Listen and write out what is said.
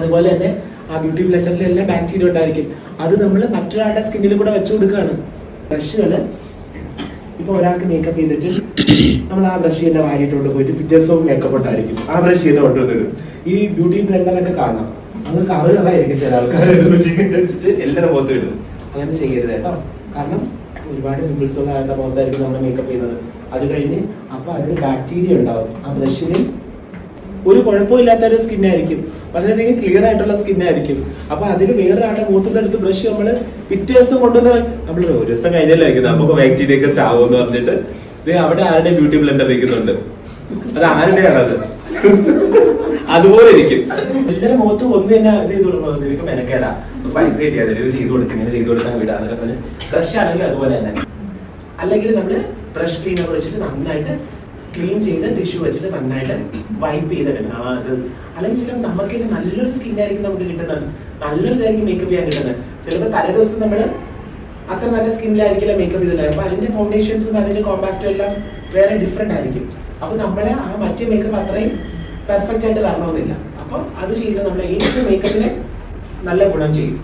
അതുപോലെ തന്നെ ആ ബ്യൂട്ടി ബ്ലെൻഡറിൽ എല്ലാം ബാക്ടീരിയ ഉണ്ടായിരിക്കും അത് നമ്മൾ മറ്റൊരാളുടെ സ്കിന്നിൽ കൂടെ വെച്ചു കൊടുക്കുകയാണ്. ബ്രഷുകൾ ഇപ്പൊ ഒരാൾക്ക് മേക്കപ്പ് ചെയ്തിട്ട് നമ്മൾ ആ ബ്രഷ് തന്നെ വാരിയിട്ടുണ്ട് പോയിട്ട് പിറ്റേ ദിവസവും മേക്കപ്പ് ഉണ്ടായിരിക്കും. ആ ബ്രഷ് തന്നെ കൊണ്ടുവന്നിടും. ഈ ബ്യൂട്ടി ബ്ലെൻഡറൊക്കെ കാണാം. അത് കറ് കറായിരിക്കും ചില ആൾക്കാർ വെച്ചിട്ട് എല്ലാവരും മുഖത്ത് ഇടും. അങ്ങനെ ചെയ്യരുത് കേട്ടോ. കാരണം ഒരുപാട് പിമ്പിൾസ് ഉള്ള ആളുടെ മുഖത്തായിരിക്കും നമ്മൾ മേക്കപ്പ് ചെയ്യുന്നത്. അത് കഴിഞ്ഞ് അപ്പൊ അതിൽ ബാക്ടീരിയ ഉണ്ടാവും. ആ ബ്രഷിന് ഒരു കുഴപ്പമില്ലാത്ത ഒരു സ്കിൻ ആയിരിക്കും. വളരെയധികം ക്ലിയർ ആയിട്ടുള്ള സ്കിൻ ആയിരിക്കും. അപ്പൊ അതിന് വേറെ ആളുടെ മുഖത്തുനിന്ന് എടുത്ത് ബ്രഷ് നമ്മൾ പിറ്റേ ദിവസം കൊണ്ടുവന്ന് നമ്മൾ ഒരു ദിവസം കഴിഞ്ഞല്ലായിരിക്കും നമുക്ക് ബാക്ടീരിയ ഒക്കെ ചാവും എന്ന് പറഞ്ഞിട്ട് അവിടെ ആരുടെ ബ്യൂട്ടി ബ്ലെൻഡർ ഇരിക്കുന്നുണ്ട് അത് ആരുടെയാണ് അത് അതുപോലെ ഇരിക്കും. എല്ലാവരുടെ മുഖത്ത് ഒന്ന് തന്നെ ഇത് ചെയ്ത് കൊടുക്കുമ്പോൾ നിനക്ക് മെനക്കേടാ. പൈസ കിട്ടിയാൽ ചെയ്ത് കൊടുത്ത് ഇങ്ങനെ ചെയ്ത് കൊടുക്കാൻ വിടാന്നൊക്കെ പറഞ്ഞ് ബ്രഷ് ആണെങ്കിൽ അതുപോലെ തന്നെ. അല്ലെങ്കിൽ നമ്മൾ ബ്രഷ് ക്ലീനർ വെച്ചിട്ട് നന്നായിട്ട് ക്ലീൻ ചെയ്ത് ടിഷ്യൂ വെച്ചിട്ട് നന്നായിട്ട് വൈപ്പ് ചെയ്തെടുക്കണം അത് അല്ലെങ്കിൽ ചിലപ്പോൾ നമുക്ക് നല്ലൊരു സ്കിൻ ആയിരിക്കും നമുക്ക് കിട്ടുന്നത്. നല്ലൊരു ഇതായിരിക്കും മേക്കപ്പ് ചെയ്യാൻ കിട്ടുന്നത്. ചിലപ്പോൾ തലേ ദിവസം നമ്മൾ അത്ര നല്ല സ്കിന്നിലായിരിക്കില്ല മേക്കപ്പ് ചെയ്തത് അപ്പൊ അതിന്റെ ഫൗണ്ടേഷൻസും അതിന്റെ കോമ്പാക്റ്റും എല്ലാം വേറെ ഡിഫറെന്റ് ആയിരിക്കും. അപ്പോൾ നമ്മളെ ആ മറ്റേ മേക്കപ്പ് അത്രയും പെർഫെക്റ്റ് ആയിട്ട് വരണമെന്നില്ല. അപ്പോൾ അത് ചെയ്ത് നമ്മൾ ഏറ്റവും മേക്കപ്പിനെ നല്ല ഗുണം ചെയ്യും.